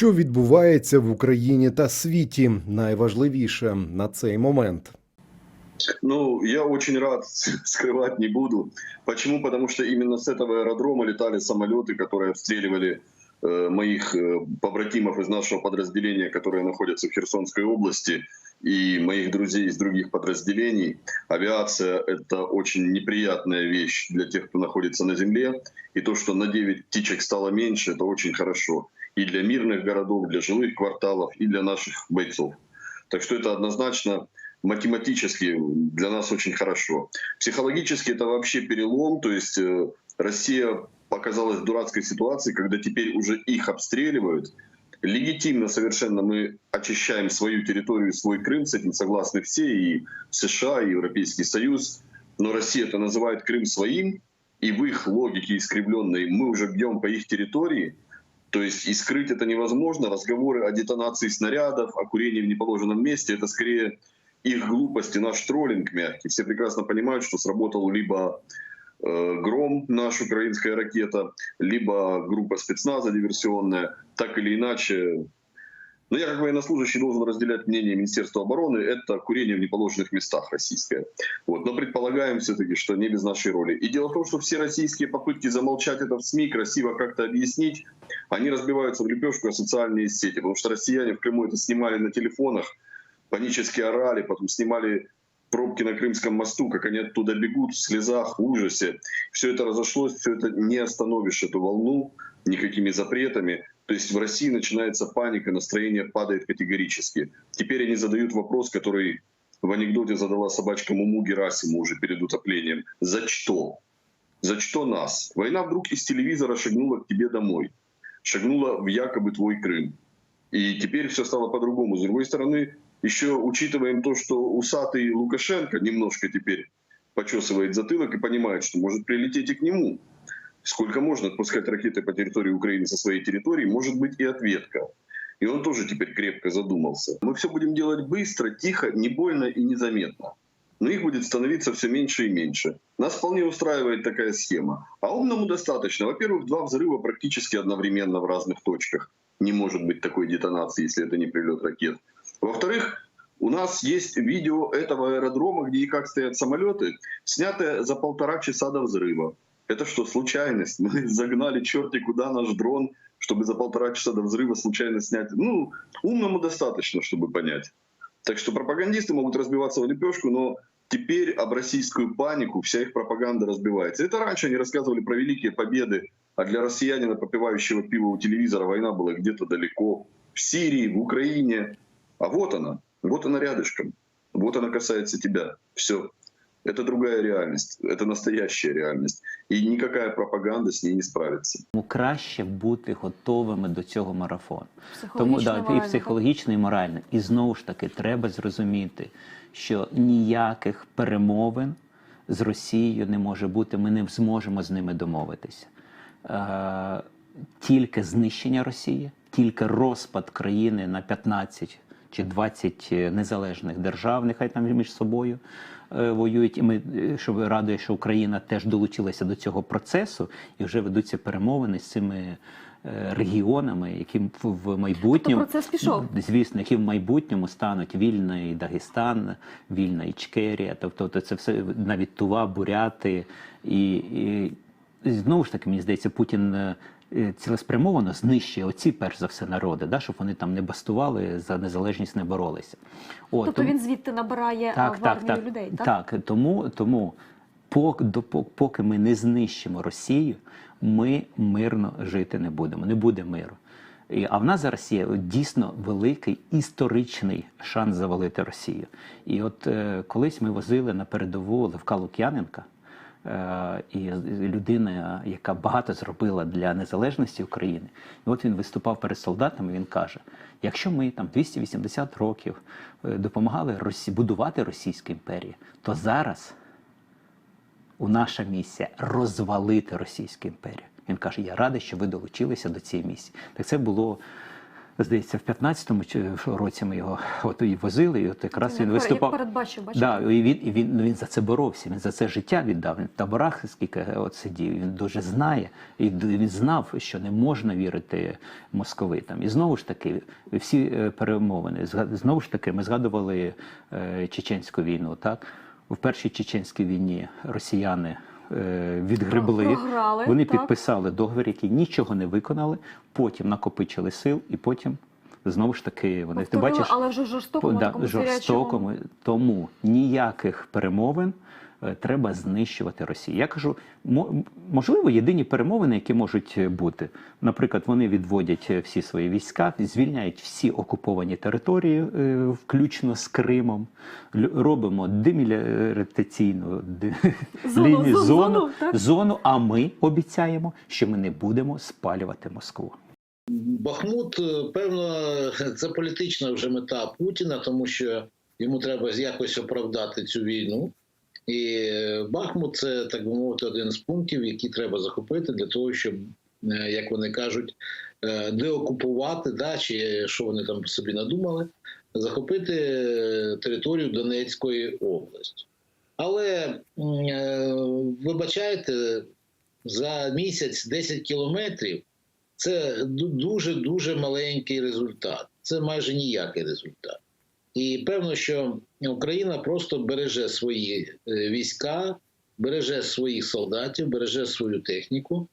Що відбувається в Україні та світі, найважливіше на цей момент. Ну, я очень рад, скрывать не буду. Почему? Потому что именно с этого аэродрома летали самолеты, которые обстреливали э, моих э, побратимов из нашего подразделения, которые находятся в Херсонской области, и моих друзей из других подразделений. Авиация — это очень неприятная вещь для тех, кто находится на земле. И то, что на 9 птичек стало меньше, это очень хорошо. И для мирных городов, для жилых кварталов, и для наших бойцов. Так что это однозначно математически для нас очень хорошо. Психологически это вообще перелом, то есть э, Россия оказалась в дурацкой ситуации, когда теперь уже их обстреливают. Легитимно совершенно мы очищаем свою территорию, свой Крым, с этим согласны все, и США, и Европейский Союз. Но Россия это называет Крым своим, и в их логике искривленной мы уже бьем по их территории. То есть и скрыть это невозможно. Разговоры о детонации снарядов, о курении в неположенном месте, это скорее их глупости, наш троллинг мягкий. Все прекрасно понимают, что сработал либо э, «Гром», наша украинская ракета, либо группа спецназа диверсионная. Так или иначе, но я как военнослужащий должен разделять мнение Министерства обороны. Это курение в неположенных местах российское. Вот. Но предполагаем все-таки, что не без нашей роли. И дело в том, что все российские попытки замолчать это в СМИ, красиво как-то объяснить, они разбиваются в лепешку о социальные сети. Потому что россияне в Крыму это снимали на телефонах, панически орали, потом снимали пробки на Крымском мосту, как они оттуда бегут в слезах, в ужасе. Все это разошлось, все это не остановишь эту волну никакими запретами. То есть в России начинается паника, настроение падает категорически. Теперь они задают вопрос, который в анекдоте задала собачка Муму Герасиму уже перед утоплением. За что? За что нас? Война вдруг из телевизора шагнула к тебе домой. Шагнула в якобы твой Крым. И теперь все стало по-другому. С другой стороны, еще учитываем то, что усатый Лукашенко немножко теперь почесывает затылок и понимает, что может прилететь и к нему. Сколько можно отпускать ракеты по территории Украины со своей территории, может быть и ответка. И он тоже теперь крепко задумался. Мы все будем делать быстро, тихо, не больно и незаметно. Но их будет становиться все меньше и меньше. Нас вполне устраивает такая схема. А умному достаточно. Во-первых, два взрыва практически одновременно в разных точках. Не может быть такой детонации, если это не прилет ракет. Во-вторых, у нас есть видео этого аэродрома, где и как стоят самолеты, снятое за полтора часа до взрыва. Это что, случайность? Мы загнали черти куда наш дрон, чтобы за полтора часа до взрыва случайно снять. Ну, умному достаточно, чтобы понять. Так что пропагандисты могут разбиваться в лепешку, но теперь об российскую панику вся их пропаганда разбивается. Это раньше они рассказывали про великие победы, а для россиянина, попивающего пиво у телевизора, война была где-то далеко. В Сирии, в Украине. А вот она, вот она рядышком. Вот она касается тебя. Все. Это другая реальность, это настоящая реальность. И никакая пропаганда с ней не справится. Тому краще бути готовими до цього марафону. Тому да, і психологічно, і морально. І знову ж таки, треба зрозуміти, що ніяких перемовин з Росією не може бути. Ми не зможемо з ними домовитися. Е, тільки знищення Росії, тільки розпад країни на 15 чи 20 незалежних держав, нехай там між собою е, воюють. І ми е, що радує, що Україна теж долучилася до цього процесу, і вже ведуться перемовини з цими е, регіонами, які в- майбутньому Тобто процес пішов? звісно, які в майбутньому стануть вільний Дагестан, вільна Ічкерія, тобто то це все навіть Тува, Буряти і, і знову ж таки, мені здається, Путін. Е, Цілеспрямовано знищує оці, перш за все, народи, да, щоб вони там не бастували за незалежність, не боролися. От, Тобто тому- він звідти набирає а, в армію людей, так? так, тому, тому поки, ми не знищимо Росію, ми мирно жити не будемо. Не буде миру. А в нас зараз є дійсно великий історичний шанс завалити Росію. І от е, колись ми возили на передову Левка Лук'яненка. Е, і людина, яка багато зробила для незалежності України, і от він виступав перед солдатами. Він каже: якщо ми там 280 років е, допомагали Росі... будувати Російську імперію, то зараз у наша місія розвалити Російську імперію. Він каже: Я радий, що ви долучилися до цієї місії. Так це було Здається, в 15-му році ми його от і возили, і от якраз він виступав. передбачив, бачите? Да, і він, і він, ну, він за це боровся, він за це життя віддав. Він в таборах скільки от сидів, він дуже знає, і він знав, що не можна вірити московитам. І знову ж таки, всі е, перемовини, знову ж таки, ми згадували е, чеченську війну. Так? В першій чеченській війні росіяни відгребли, Програли, вони так. підписали договір, який нічого не виконали, потім накопичили сил, і потім знову ж таки вони ти бачиш але вже жорстокому да, такому жорстокому. Тому ніяких перемовин е, треба знищувати Росію. Я кажу, мо- можливо, єдині перемовини, які можуть бути. Наприклад, вони відводять е, всі свої війська, звільняють всі окуповані території, е, включно з Кримом. Робимо демілітаризаційну де- Зону, зону, зону, зону, а ми обіцяємо, що ми не будемо спалювати Москву. Бахмут, е, певно, це політична вже мета Путіна, тому що йому треба якось оправдати цю війну. І Бахмут це, так би мовити, один з пунктів, які треба захопити для того, щоб, е, як вони кажуть, е, деокупувати, да, чи що вони там собі надумали, захопити територію Донецької області. Але вибачайте, за місяць 10 кілометрів це дуже дуже маленький результат. Це майже ніякий результат. І певно, що Україна просто береже свої е, війська, береже своїх солдатів, береже свою техніку,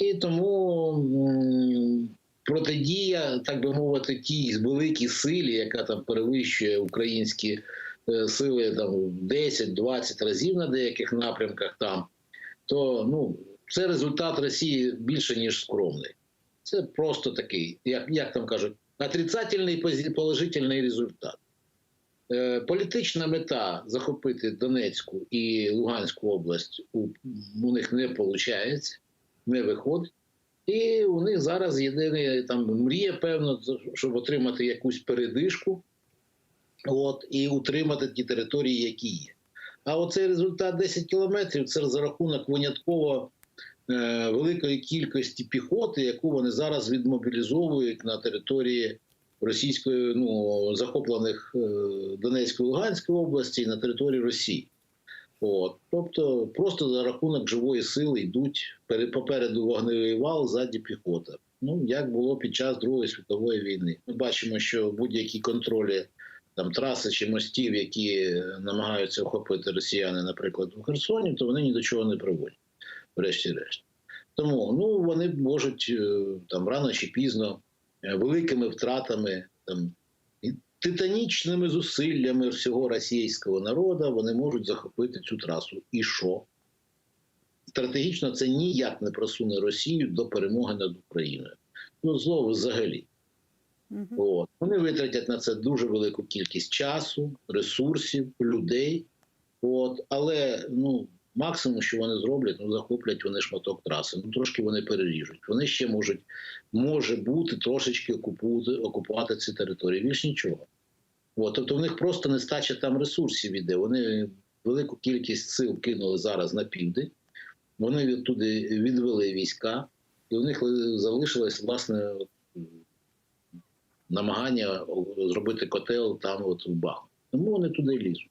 і тому протидія, так би мовити, тій великій силі, яка там перевищує українські е, сили там 10-20 разів на деяких напрямках там, то ну, це результат Росії більше ніж скромний. Це просто такий, як, як там кажуть, отрицательний положительний результат. Е, політична мета захопити Донецьку і Луганську область у, у них не виходить, не виходить. І у них зараз єдине там мрія, певно, щоб отримати якусь передишку от, і утримати ті території, які є. А оцей результат 10 кілометрів це за рахунок винятково великої кількості піхоти, яку вони зараз відмобілізовують на території російської, ну захоплених е, Донецької Луганської області і на території Росії. От. Тобто, просто за рахунок живої сили йдуть попереду вогневий вал, ззаді піхота. Ну як було під час Другої світової війни. Ми бачимо, що будь-які контролі там траси чи мостів, які е, намагаються охопити росіяни, наприклад, у Херсоні, то вони ні до чого не приводять, врешті-решт. Тому ну вони можуть е, там рано чи пізно е, великими втратами там титанічними зусиллями всього російського народу вони можуть захопити цю трасу. І що? Стратегічно це ніяк не просуне Росію до перемоги над Україною. Ну, знову взагалі. Мгм. От. Вони витратять на це дуже велику кількість часу, ресурсів, людей. От. Але ну, максимум, що вони зроблять, ну, захоплять вони шматок траси. Ну, трошки вони переріжуть. Вони ще можуть, може бути, трошечки окупувати, окупувати ці території. Більш нічого. От. Тобто в них просто нестача там ресурсів іде. Вони велику кількість сил кинули зараз на південь. Вони відтуди відвели війська, і у них залишилось власне намагання зробити котел там, от в Бахмут. Тому вони туди лізуть.